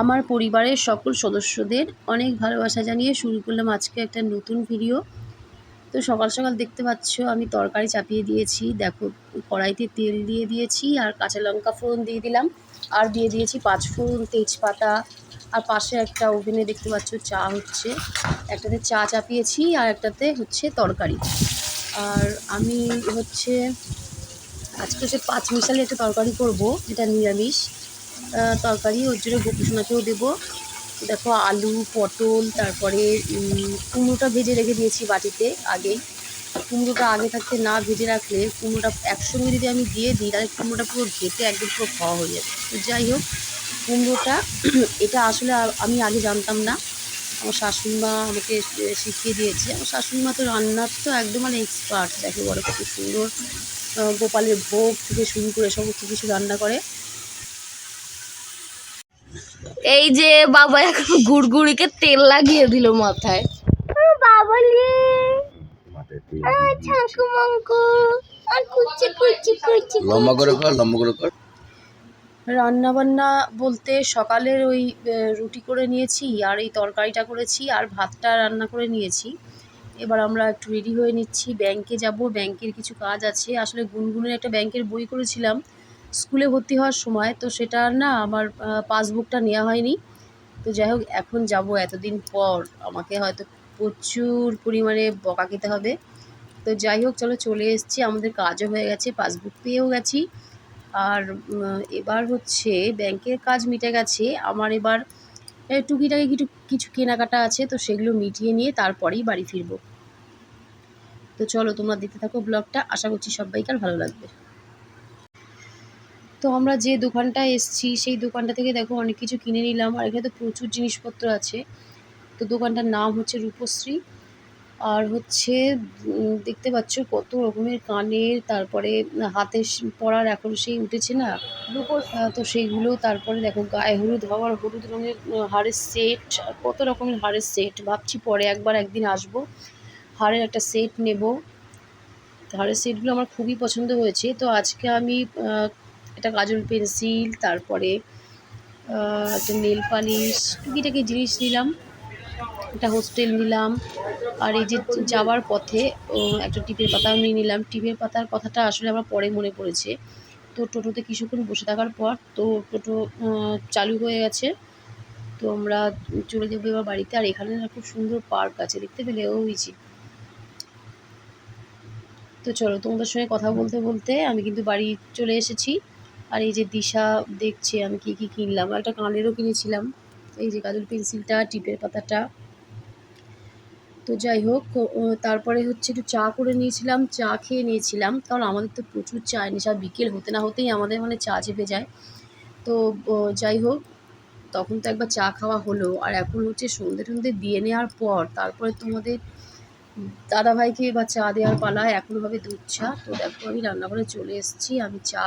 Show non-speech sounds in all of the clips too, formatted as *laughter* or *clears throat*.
আমার পরিবারের সকল সদস্যদের অনেক ভালোবাসা জানিয়ে শুরু করলাম আজকে একটা নতুন ভিডিও তো সকাল সকাল দেখতে পাচ্ছ, আমি তরকারি চাপিয়ে দিয়েছি। দেখো, কড়াইতে তেল দিয়ে দিয়েছি আর কাঁচা লঙ্কা ফোড়ন দিয়ে দিলাম। আর দিয়ে দিয়েছি পাঁচ ফোড়ন তেজপাতা। আর পাশে একটা ওভেনে দেখতে পাচ্ছ, চা হচ্ছে। একটাতে চা চাপিয়েছি আর একটাতে হচ্ছে তরকারি। আর আমি হচ্ছে, আজকে হচ্ছে পাঁচ মিশালি একটা তরকারি করব যেটা নিরামিষ। তরকারি, ওর জন্য গোপুসোনাকেও দেবো। দেখো, আলু, পটল, তারপরে কুমড়োটা ভেজে রেখে দিয়েছি বাটিতে আগেই কুমড়োটা আগে থাকতে না ভেজে রাখলে কুমড়োটা একসঙ্গে যদি আমি দিয়ে দিই, তাহলে কুমড়োটা পুরো ঘেটে একদম পুরো খাওয়া হয়ে যাবে। তো যাই হোক, কুমড়োটা, *clears throat* এটা আসলে আমি আগে জানতাম না। আমার শাশুড়িমা আমাকে শিখিয়ে দিয়েছে। আমার শাশুড়িমা তো রান্নার তো একদম মানে এক্সপার্ট দেখে বড় কত সুন্দর গোপালের ভোগ থেকে শুরু করে সমস্ত কিছু রান্না করে। এই যে বাবা এখন গুড়গুড়িকে তেল লাগিয়ে দিল মাথায়। বাবলি। ছাঙ্কু মাঙ্কু আর কুচি কুচি কুচি লম্বা করে কর লম্বা করে কর। রান্না বলতে সকালের ওই রুটি করে নিয়েছি আর এই তরকারিটা করেছি আর ভাতটা রান্না করে নিয়েছি। এবার আমরা একটু রেডি হয়ে নিচ্ছি। ব্যাংকে যাব ব্যাংকের কিছু কাজ আছে। আসলে গুনগুনের একটা ব্যাংকের বই করেছিলাম। স্কুলে ভর্তি হওয়ার সময়, তো সেটা না আমার পাসবুকটা নেওয়া হয়নি। তো যাই হোক, এখন যাব এতদিন পর। আমাকে হয়তো প্রচুর পরিমাণে বকা খেতে হবে। তো যাই হোক, চলো চলে এসেছি। আমাদের কাজও হয়ে গেছে পাসবুক পেয়েও গেছি। আর এবার হচ্ছে ব্যাংকের কাজ মিটে গেছে। আমার এবার টুকিটাকি কিছু কিছু কেনাকাটা আছে, তো সেগুলো মিটিয়ে নিয়ে তারপরেই বাড়ি ফিরবো। তো চলো, তোমরা দেখতে থাকো ব্লগটা। আশা করছি সবাইকার ভালো লাগবে। তো আমরা যে দোকানটায় এসেছি সেই দোকানটা থেকে দেখো অনেক কিছু কিনে নিলাম। আর এখানে তো প্রচুর জিনিসপত্র আছে। তো দোকানটার নাম হচ্ছে রূপশ্রী। আর হচ্ছে দেখতে পাচ্ছ কত রকমের কানের তারপরে হাতে পরার এখন সেই উঠেছে না? তো সেইগুলো তারপরে দেখো গায়ে হলুদ হওয়ার হলুদ রঙের হারের সেট কত রকমের হারের সেট ভাবছি পরে একবার একদিন আসব। হারের একটা সেট নেব। হারের সেটগুলো আমার খুবই পছন্দ হয়েছে। তো আজকে আমি আহ, একটা কাজল পেন্সিল তারপরে একটা নেল পালিশ টুকিটাকি জিনিস নিলাম একটা হোস্টেল নিলাম আর এই যে যাওয়ার পথে একটা টিপের পাতাও নিয়ে নিলাম। টিপের পাতার কথাটা আসলে আমার পরে মনে পড়েছে। তো টোটোতে কিছুক্ষণ বসে থাকার পর তো টোটো চালু হয়ে গেছে। তো আমরা চলে যাব এবার বাড়িতে আর এখানে খুব সুন্দর পার্ক আছে দেখতে পেলে? ওই তো চলো তোমাদের সঙ্গে কথা বলতে বলতে আমি কিন্তু বাড়ি চলে এসেছি। আর এই যে দিশা দেখছে, আমি কি কি কিনলাম? একটা কানেরও কিনেছিলাম। এই যে কাজল পেন্সিলটা, টিপের পাতাটা। তো যাই হোক তারপরে হচ্ছে একটু চা করে নিয়েছিলাম, চা খেয়ে নিয়েছিলাম। কারণ আমাদের তো প্রচুর চা নেশা বিকেল হতে না হতেই আমাদের মানে চা চেপে যায়। তো যাই হোক, তখন তো একবার চা খাওয়া হলো। আর এখন হচ্ছে সন্ধে টন্ধে দিয়ে নেওয়ার পর, তারপরে তোমাদের দাদাভাইকে বা চা দেওয়ার পালা, এখন দুধ চা। তো দেখো আমি রান্নাঘরে চলে এসেছি, আমি চা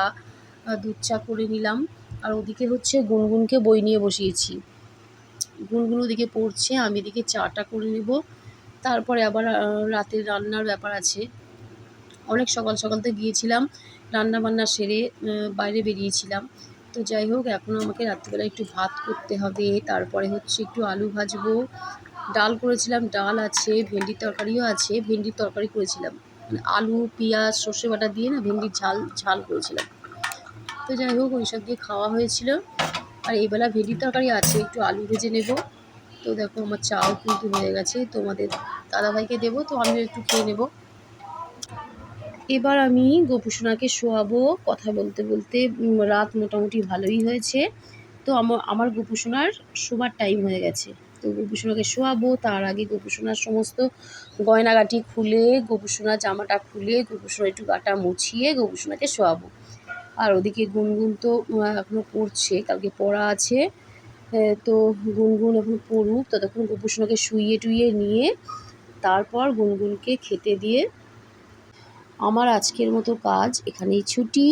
দুধ চা করে নিলাম। আর ওদিকে হচ্ছে গুনগুনকে বই নিয়ে বসিয়েছি। গুনগুন ওদিকে পড়ছে, আমি এদিকে চাটা করে নেব। তারপরে আবার রাতের রান্নার ব্যাপার আছে। অনেক সকাল সকাল তো গিয়েছিলাম রান্না বান্না সেরে বাইরে বেরিয়েছিলাম। তো যাই হোক এখন আমাকে রাত্রিবেলা একটু ভাত করতে হবে। তারপরে হচ্ছে একটু আলু ভাজবো। ডাল করেছিলাম, ডাল আছে, ভেন্ডির তরকারিও আছে। ভেন্ডির তরকারি করেছিলাম। মানে আলু, পেঁয়াজ, সর্ষে বাটা দিয়ে না ভেন্ডির ঝাল ঝাল করেছিলাম। তো যাই হোক ওইসব দিয়ে খাওয়া হয়েছিল। আর এই বেলা ভেন্ডির তরকারি আছে, একটু আলু ভেজে নেব। তো দেখো, আমার চাও কিন্তু হয়ে গেছে, তোমাদের দাদাভাইকে দেবো, তো আমিও একটু খেয়ে নেব। এবার আমি গোপুসোনাকে শোয়াবো, কথা বলতে বলতে রাত মোটামুটি ভালোই হয়েছে। তো আমার আমার গোপুসোনার শোবার টাইম হয়ে গেছে। তো গোপুসোনাকে শোয়াবো, তার আগে গোপুসোনার সমস্ত গয়নাগাটি খুলে, গোপুসোনার জামাটা খুলে, গোপুসোনার একটু গাটা মুছিয়ে গোপুসোনাকে শোয়াবো। আর ওদিকে গুনগুন তো আহ, এখনও পড়ছে কালকে পড়া আছে। তো গুনগুন এখন পড়ুক ততক্ষণ গোপুসোনাকে শুইয়ে টুইয়ে নিয়ে তারপর গুনগুনকে খেতে দিয়ে আমার আজকের মতো কাজ এখানেই ছুটি।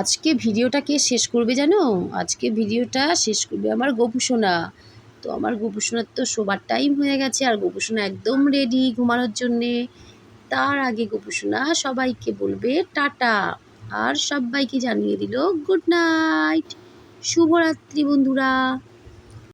আজকে ভিডিওটা কে শেষ করবে জানো? আজকে ভিডিওটা শেষ করবে আমার গোপুসোনা। তো আমার গোপুসোনার তো শোবার টাইম হয়ে গেছে আর গোপুসোনা একদম রেডি ঘুমানোর জন্যে। তার আগে গোপুসোনা সবাইকে বলবে টাটা। আর সবাইকে জানিয়ে দিল গুড নাইট। শুভরাত্রি বন্ধুরা।